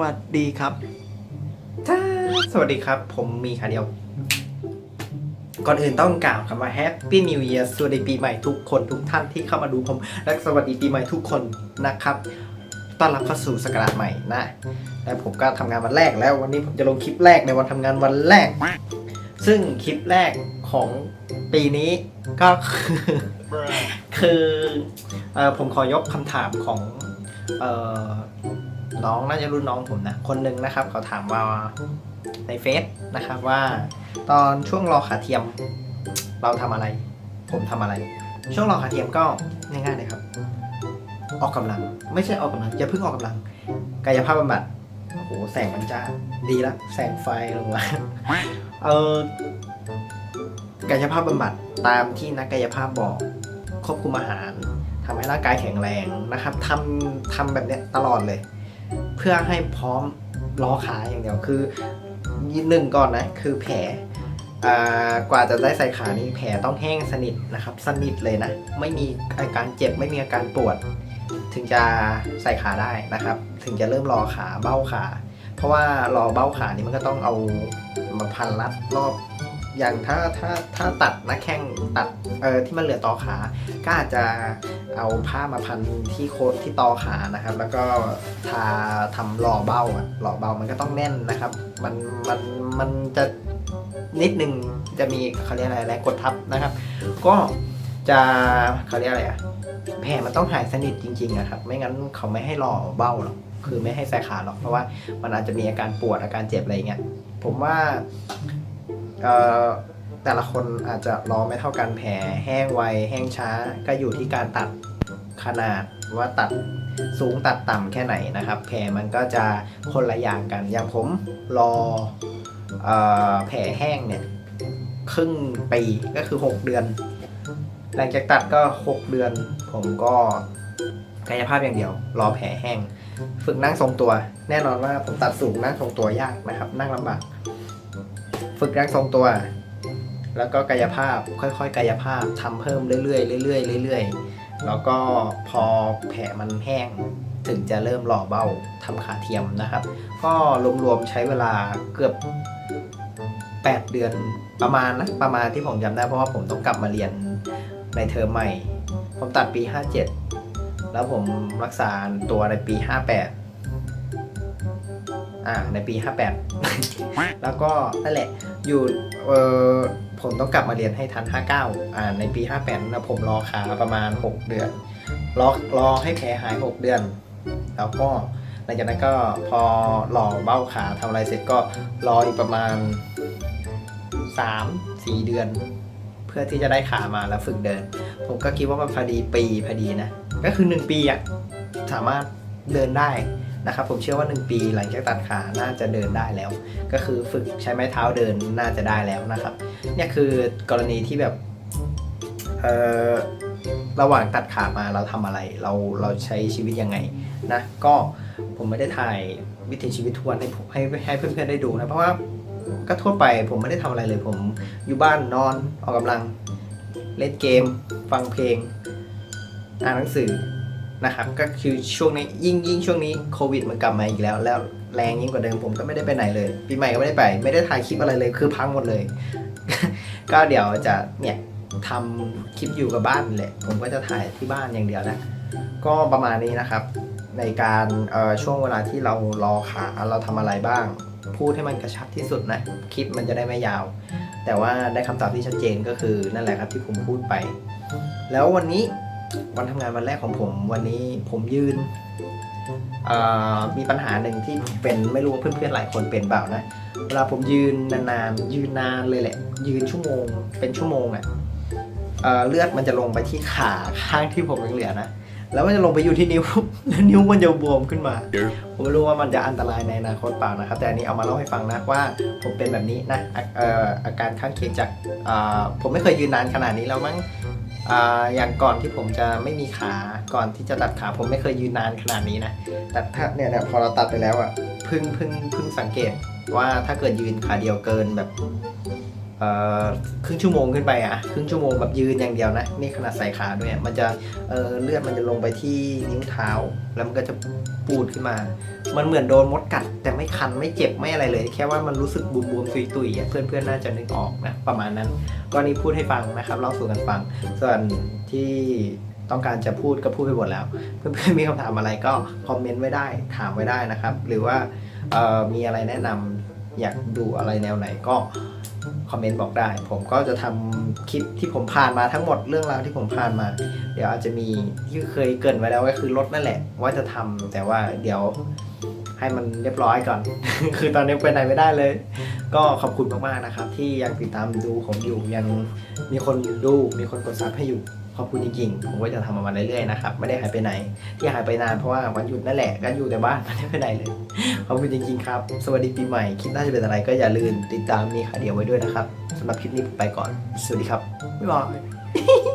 วัสดีครับจ้าสวัสดีครับ ผมมีขาเดียว ก่อนอื่นต้องกล่าวคำว่า Happy New Year สวัสดีปีใหม่ทุกคนทุกท่านที่เข้ามาดูผม และสวัสดีปีใหม่ทุกคนนะครับต้อนรับเข้าสู่สกราชใหม่นะ และผมก็ทำงานวันแรกแล้ววันนี้ผมจะลงคลิปแรกในวันทำงานวันแรก ซึ่งคลิปแรกของปีนี้ก็คือคืออผมขอยกคำถามของ น้องน่าจะรุ่นน้องผมนะคนหนึ่งนะครับเขาถามว่าในเฟซนะครับว่า ตอนช่วงรอขาเทียม เราทำอะไร ผมทำอะไร ช่วงรอขาเทียมก็ง่ายๆเลยครับ ออกกำลัง ไม่ใช่ออกกำลังอย่าเพิ่งออกกำลัง กายภาพบำบัดโอ้โหแสงมันจ้าดีละแสงไฟลงมาเออกายภาพบำบัดตามที่นักกายภาพบอกควบคุมอาหารทำให้ร่างกายแข็งแรงนะครับทำทำแบบเนี้ยตลอดเลย พื่อให้พร้อมล้อขาอย่างเดียวคือหนึ่งก่อนนะคือแผลอ่ากว่าจะได้ใส่ขานี่แผลต้องแห้งสนิทนะครับ สนิทเลยนะ ไม่มีอาการเจ็บไม่มีอาการปวด ถึงจะใส่ขาได้นะครับ ถึงจะเริ่มรอขาเบ้าขา เพราะว่ารอเบ้าขานี่มันก็ต้องเอามาพันรัดรอบ อย่างถ้าถ้าถ้าตัดหน้าแข้งตัดเออที่มันเหลือต่อขา ก็อาจจะเอาผ้ามาพันที่โคนที่ตอขานะครับ แล้วก็ทาทำหล่อเบ้าอะหล่อเบ้ามันก็ต้องแน่นนะครับ มันมันมันจะนิดนึงจะมีเขาเรียกอะไรแรงกดทับนะครับ ก็จะเขาเรียกอะไรอะแผลมันต้องหายสนิทจริงๆนะครับ ไม่งั้นเขาไม่ให้หล่อเบ้าหรอกคือไม่ให้ใส่ขาหรอกเพราะว่ามันอาจจะมีอาการปวดอาการเจ็บอะไรเงี้ยผมว่า เอ่อแต่ละคนอาจจะรอไม่เท่ากันแผลแห้งไวแห้งช้าก็อยู่ที่การตัดขนาดว่าตัดสูงตัดต่ำแค่ไหนนะครับ แผลมันก็จะคนละอย่างกัน อย่างผมรออแผลแห้งเนี่ยครึ่งปีก็คือ 6 เดือน หลังจากตัดก็ 6 เดือน ผมก็กายภาพอย่างเดียว รอแผลแห้ง ฝึกนั่งทรงตัว แน่นอนว่าผมตัดสูงนั่งทรงตัวยากนะครับ นั่งลำบาก ฝึกนั่งทรงตัว แล้วก็กายภาพค่อยๆ กายภาพทำเพิ่มเรื่อยๆเรื่อยๆเรื่อยๆแล้วก็พอแผลมันแห้งถึงจะเริ่มหล่อเบ้าทำขาเทียมนะครับ ก็รวมๆใช้เวลาเกือบ 8 เดือนประมาณนะประมาณที่ผมจำได้เพราะว่าผมต้องกลับมาเรียนในเทอมใหม่ ผมตัดปี 57 แล้วผมรักษาตัวในปี 58 อ่าในปี 58 แล้วก็นั่นแหละอยู่เออผมต้องกลับมาเรียนให้ทัน 59 อ่าในปี 58นะผมรอขาประมาณ 6 เดือน รอรอให้แผลหาย 6 เดือน แล้วก็หลังจากนั้นก็พอหล่อเบ้าขาทำอะไรเสร็จก็รออีกประมาณ 3 4 เดือน เพื่อที่จะได้ขามาแล้วฝึกเดิน ผมก็คิดว่ามันพอดีปีพอดีนะ ก็คือ 1 ปีอะสามารถเดินได้ นะครับผมเชื่อว่า 1 ปีหลังจากตัดขาน่าจะเดินได้แล้ว ก็คือฝึกใช้ไม้เท้าเดินน่าจะได้แล้วนะครับ เนี่ยคือกรณีที่แบบเอ่อระหว่างตัดขามาเราทำอะไรเราเราใช้ชีวิตยังไงนะก็ผมไม่ได้ถ่ายวิถีชีวิตทวนให้ให้ให้เพื่อนๆได้ดูนะเพราะว่าก็ทั่วไปผมไม่ได้ทำอะไรเลย ผมอยู่บ้านนอนออกกำลังเล่นเกม ฟังเพลง อ่านหนังสือ นะครับก็คือช่วงนี้ยิ่งยิ่งช่วงนี้โควิดมันกลับมาอีกแล้ว แล้วแรงยิ่งกว่าเดิมผมก็ไม่ได้ไปไหนเลยปีใหม่ก็ไม่ได้ไป ไม่ได้ถ่ายคลิปอะไรเลยคือพังหมดเลย ก็เดี๋ยวจะเนี่ยทำคลิปอยู่กับบ้านแหละผมก็จะถ่ายที่บ้านอย่างเดียวนะ ก็ประมาณนี้นะครับ ในการเอ่อช่วงเวลาที่เรารอขาเราทำอะไรบ้าง พูดให้มันกระชับที่สุดนะคลิปมันจะได้ไม่ยาว แต่ว่าได้คำตอบที่ชัดเจนก็คือนั่นแหละครับที่ผมพูดไป แล้ววันนี้ วันทำงานวันแรกของผม วันนี้ผมยืนเอ่อมีปัญหาหนึ่งที่เป็นไม่รู้ว่าเพื่อนๆหลายคนเป็นเปล่านะเวลาผมยืนนานๆยืนนานเลยแหละ ยืนชั่วโมง เป็นชั่วโมงอะ่ะเอ่อเลือดมันจะลงไปที่ขาข้างที่ผมยังเหลือนะแล้วมันจะลงไปอยู่ที่นิ้วแล้วนิ้วมันจะบวมขึ้นมา ผมไม่รู้ว่ามันจะอันตรายในอนาคตเปล่านะครับ แต่อันนี้เอามาเล่าให้ฟังนะว่าผมเป็นแบบนี้นะอะเอ่ออาการข้างเคียงจากอ่าผมไม่เคยยืนนานขนาดนี้แล้วมั้ง อย่างก่อนที่ผมจะไม่มีขาก่อนที่จะตัดขาผมไม่เคยยืนนานขนาดนี้นะแต่ถ้าเนี่ยเนี่ยพอเราตัดไปแล้วอะพึ่งพึ่งพึ่งสังเกตว่าถ้าเกิดยืนขาเดียวเกินแบบ ครึ่งชั่วโมงขึ้นไปอะครึ่งชั่วโมงแบบยืนอย่างเดียวนะนี่ขนาดใส่ขาด้วยมันจะเเลือดมันจะลงไปที่นิ้วเท้า แล้วมันก็จะปูดขึ้นมา มันเหมือนโดนมดกัด แต่ไม่คันไม่เจ็บไม่อะไรเลย แค่ว่ามันรู้สึกบวมๆตุยๆเพื่อนๆน่าจะนึกออกนะประมาณนั้นก็นี่พูดให้ฟังนะครับเล่าสู่กันฟัง ส่วนที่ต้องการจะพูดก็พูดไปหมดแล้ว เพื่อนๆมีคำถามอะไรก็คอมเมนต์ไว้ได้ถามไว้ได้นะครับ หรือว่ามีอะไรแนะนำอยากดูอะไรแนวไหนก็ อมเมนต์บอกได้ ผมก็จะทำคลิปที่ผมผ่านมาทั้งหมดเรื่องราวที่ผมผ่านมา เดี๋ยวอาจจะมีที่เคยเกินไว้แล้วก็คือรถนั่นแหละ ว่าจะทำแต่ว่าเดี๋ยวให้มันเรียบร้อยก่อน คือตอนนี้ไปไหนไม่ได้เลย ก็ขอบคุณมากๆนะครับ ที่ยังติดตามดูผมอยู่ยังมีคนดูมีคนกดซับให้อยู่ ขอบคุณจริงๆผมก็จะทำมันมาเรื่อยๆนะครับไม่ได้หายไปไหน ที่หายไปนานเพราะว่าวันหยุดนั่นแหละก็อยู่แต่บ้านไม่ได้ไปไหนเลยขอบคุณจริงๆครับ สวัสดีปีใหม่คลิปหน้าจะเป็นอะไรก็อย่าลืมติดตามมีขาเดียวไว้ด้วยนะครับสำหรับคลิปนี้ผมไปก่อน สวัสดีครับบ๊ายบาย